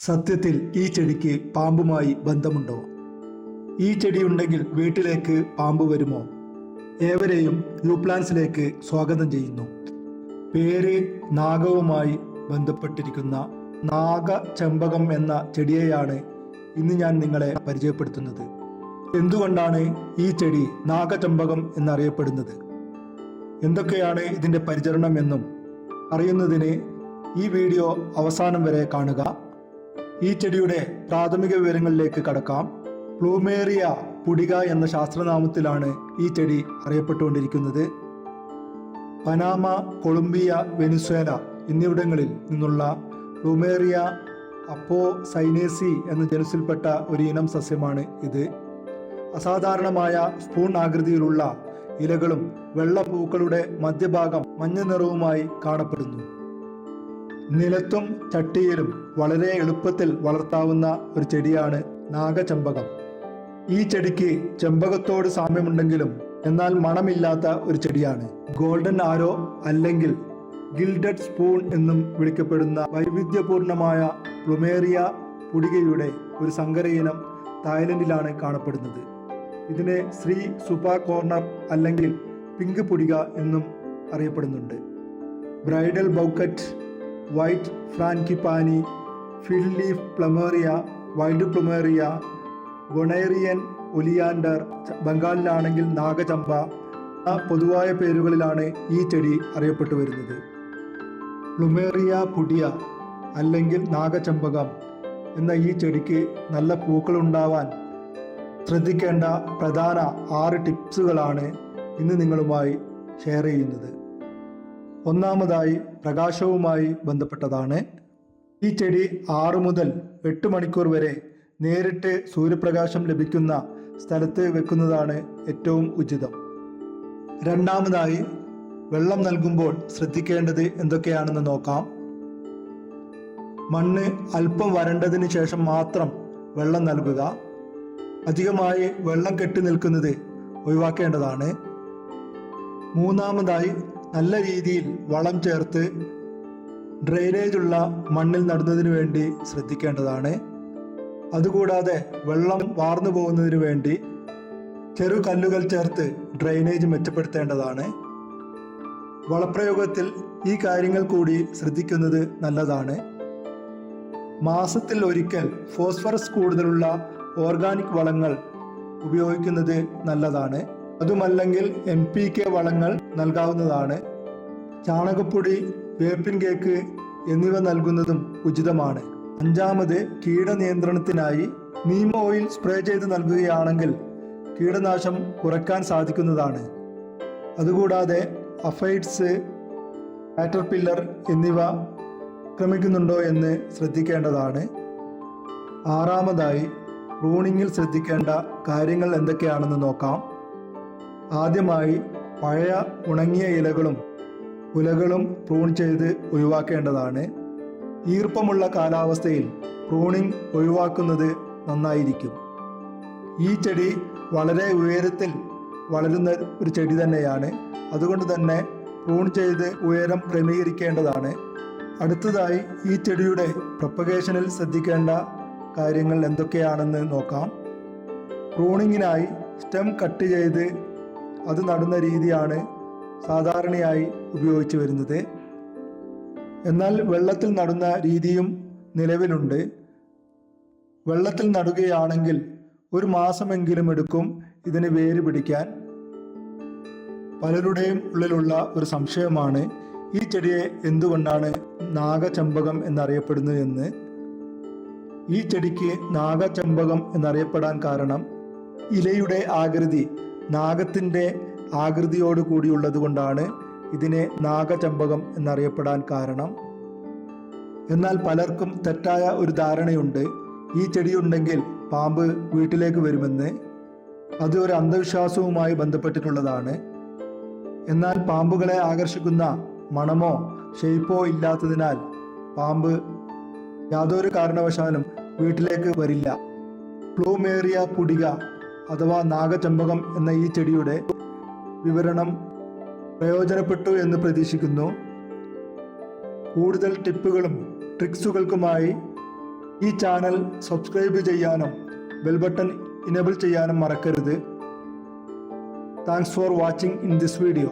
സത്യത്തിൽ ഈ ചെടിക്ക് പാമ്പുമായി ബന്ധമുണ്ടോ? ഈ ചെടിയുണ്ടെങ്കിൽ വീട്ടിലേക്ക് പാമ്പ് വരുമോ? ഏവരെയും യൂപ്ലാൻസിലേക്ക് സ്വാഗതം ചെയ്യുന്നു. പേര് നാഗവുമായി ബന്ധപ്പെട്ടിരിക്കുന്ന നാഗ ചെമ്പകം എന്ന ചെടിയെയാണ് ഇന്ന് ഞാൻ നിങ്ങളെ പരിചയപ്പെടുത്തുന്നത്. എന്തുകൊണ്ടാണ് ഈ ചെടി നാഗചമ്പകം എന്നറിയപ്പെടുന്നത്? എന്തൊക്കെയാണ് ഇതിന്റെ പരിചരണം എന്നും അറിയുന്നതിന് ഈ വീഡിയോ അവസാനം വരെ കാണുക. ഈ ചെടിയുടെ പ്രാഥമിക വിവരങ്ങളിലേക്ക് കടക്കാം. പ്ലൂമേറിയ പുടിക എന്ന ശാസ്ത്രനാമത്തിലാണ് ഈ ചെടി അറിയപ്പെട്ടുകൊണ്ടിരിക്കുന്നത്. പനാമ കൊളംബിയ വെനിസ്വേല എന്നിവിടങ്ങളിൽ നിന്നുള്ള പ്ലൂമേറിയ അപ്പോ സൈനേസി എന്ന ജനുസിൽപ്പെട്ട ഒരു ഇനം സസ്യമാണ് ഇത്. അസാധാരണമായ സ്പൂൺ ആകൃതിയിലുള്ള ഇലകളും വെള്ള പൂക്കളുടെ മധ്യഭാഗം മഞ്ഞ നിറവുമായി കാണപ്പെടുന്നു. നിലത്തും ചട്ടിയിലും വളരെ എളുപ്പത്തിൽ വളർത്താവുന്ന ഒരു ചെടിയാണ് നാഗചമ്പകം. ഈ ചെടിക്ക് ചെമ്പകത്തോട് സാമ്യമുണ്ടെങ്കിലും എന്നാൽ മണമില്ലാത്ത ഒരു ചെടിയാണ്. ഗോൾഡൻ ആരോ അല്ലെങ്കിൽ ഗിൽഡഡ് സ്പൂൺ എന്നും വിളിക്കപ്പെടുന്ന വൈവിധ്യപൂർണമായ പ്ലുമേറിയ പുടികയുടെ ഒരു സങ്കരയിനം തായ്ലൻഡിലാണ് കാണപ്പെടുന്നത്. ഇതിനെ ശ്രീ സുപ കോർണർ അല്ലെങ്കിൽ പിങ്ക് പുടിക എന്നും അറിയപ്പെടുന്നുണ്ട്. Bridal bouquet white frangipani field leaf plumeria wild plumeria ഗൊണേറിയൻ ഒലിയാൻഡർ ബംഗാളിലാണെങ്കിൽ നാഗചമ്പ പൊതുവായ പേരുകളിലാണ് ഈ ചെടി അറിയപ്പെട്ടു വരുന്നത്. പ്ലുമേറിയ പുടിയ അല്ലെങ്കിൽ നാഗചമ്പകം എന്ന ഈ ചെടിക്ക് നല്ല പൂക്കൾ ഉണ്ടാവാൻ ശ്രദ്ധിക്കേണ്ട പ്രധാന ആറ് ടിപ്സുകളാണ് ഇന്ന് നിങ്ങളുമായി ഷെയർ ചെയ്യുന്നത്. ഒന്നാമതായി പ്രകാശവുമായി ബന്ധപ്പെട്ടതാണ്. ഈ ചെടി ആറു മുതൽ എട്ട് മണിക്കൂർ വരെ നേരിട്ട് സൂര്യപ്രകാശം ലഭിക്കുന്ന സ്ഥലത്ത് വെക്കുന്നതാണ് ഏറ്റവും ഉചിതം. രണ്ടാമതായി വെള്ളം നൽകുമ്പോൾ ശ്രദ്ധിക്കേണ്ടത് എന്തൊക്കെയാണെന്ന് നോക്കാം. മണ്ണ് അല്പം വരണ്ടതിന് ശേഷം മാത്രം വെള്ളം നൽകുക. അധികമായി വെള്ളം കെട്ടി നിൽക്കുന്നത് ഒഴിവാക്കേണ്ടതാണ്. മൂന്നാമതായി നല്ല രീതിയിൽ വളം ചേർത്ത് ഡ്രെയിനേജ് ഉള്ള മണ്ണിൽ നടുന്നതിന് വേണ്ടി ശ്രദ്ധിക്കേണ്ടതാണ്. അതുകൂടാതെ വെള്ളം വാർന്നു പോകുന്നതിന് വേണ്ടി ചെറു കല്ലുകൾ ചേർത്ത് ഡ്രെയിനേജ് മെച്ചപ്പെടുത്തേണ്ടതാണ്. വളപ്രയോഗത്തിൽ ഈ കാര്യങ്ങൾ കൂടി ശ്രദ്ധിക്കുന്നത് നല്ലതാണ്. മാസത്തിൽ ഒരിക്കൽ ഫോസ്ഫറസ് കൂടുതലുള്ള ഓർഗാനിക് വളങ്ങൾ ഉപയോഗിക്കുന്നത് നല്ലതാണ്. അതുമല്ലെങ്കിൽ എം പി കെ വളങ്ങൾ നൽകാവുന്നതാണ്. ചാണകപ്പൊടി വേപ്പിൻ കേക്ക് എന്നിവ നൽകുന്നതും ഉചിതമാണ്. അഞ്ചാമത് കീടനിയന്ത്രണത്തിനായി നീമ ഓയിൽ സ്പ്രേ ചെയ്ത് നൽകുകയാണെങ്കിൽ കീടനാശം കുറയ്ക്കാൻ സാധിക്കുന്നതാണ്. അതുകൂടാതെ അഫൈഡ്സ് കാറ്റർപില്ലർ എന്നിവ ആക്രമിക്കുന്നുണ്ടോ എന്ന് ശ്രദ്ധിക്കേണ്ടതാണ്. ആറാമതായി പ്രൂണിങ്ങിൽ ശ്രദ്ധിക്കേണ്ട കാര്യങ്ങൾ എന്തൊക്കെയാണെന്ന് നോക്കാം. ആദ്യമായി പഴയ ഉണങ്ങിയ ഇലകളും കുലകളും പ്രൂൺ ചെയ്ത് ഒഴിവാക്കേണ്ടതാണ്. ഈർപ്പമുള്ള കാലാവസ്ഥയിൽ പ്രൂണിംഗ് ഒഴിവാക്കുന്നത് നന്നായിരിക്കും. ഈ ചെടി വളരെ ഉയരത്തിൽ വളരുന്ന ഒരു ചെടി തന്നെയാണ്. അതുകൊണ്ട് തന്നെ പ്രൂൺ ചെയ്ത് ഉയരം ക്രമീകരിക്കേണ്ടതാണ്. അടുത്തതായി ഈ ചെടിയുടെ പ്രൊപ്പഗേഷനിൽ ശ്രദ്ധിക്കേണ്ട കാര്യങ്ങൾ എന്തൊക്കെയാണെന്ന് നോക്കാം. പ്രൂണിങ്ങിനായി സ്റ്റെം കട്ട് ചെയ്ത് അത് നടുന്ന രീതിയാണ് സാധാരണയായി ഉപയോഗിച്ചു വരുന്നത്. എന്നാൽ വെള്ളത്തിൽ നടുന്ന രീതിയും നിലവിലുണ്ട്. വെള്ളത്തിൽ നടുകയാണെങ്കിൽ ഒരു മാസമെങ്കിലും എടുക്കും ഇതിന് വേര് പിടിക്കാൻ. പലരുടെയും ഉള്ളിലുള്ള ഒരു സംശയമാണ് ഈ ചെടിയെ എന്തുകൊണ്ടാണ് നാഗചമ്പകം എന്നറിയപ്പെടുന്നത് എന്ന്? ഈ ചെടിക്ക് നാഗചമ്പകം എന്നറിയപ്പെടാൻ കാരണം ഇലയുടെ ആകൃതി നാഗത്തിന്റെ ആകൃതിയോട് കൂടിയുള്ളത് കൊണ്ടാണ് ഇതിനെ നാഗചമ്പകം എന്നറിയപ്പെടാൻ കാരണം. എന്നാൽ പലർക്കും തെറ്റായ ഒരു ധാരണയുണ്ട്. ഈ ചെടിയുണ്ടെങ്കിൽ പാമ്പ് വീട്ടിലേക്ക് വരുമെന്ന്. അത് ഒരു അന്ധവിശ്വാസവുമായി ബന്ധപ്പെട്ടിട്ടുള്ളതാണ്. എന്നാൽ പാമ്പുകളെ ആകർഷിക്കുന്ന മണമോ ഷെയ്പ്പോ ഇല്ലാത്തതിനാൽ പാമ്പ് യാതൊരു കാരണവശാലും വീട്ടിലേക്ക് വരില്ല. പ്ലൂമേറിയ പുടിക അഥവാ നാഗചമ്പകം എന്ന ഈ ചെടിയുടെ വിവരണം പ്രയോജനപ്പെട്ടു എന്ന് പ്രതീക്ഷിക്കുന്നു. കൂടുതൽ ടിപ്പുകളും ട്രിക്സുകൾക്കുമായി ഈ ചാനൽ സബ്സ്ക്രൈബ് ചെയ്യാനും ബെൽ ബട്ടൺ ഇനേബിൾ ചെയ്യാനും മറക്കരുത്. Thanks for watching in this video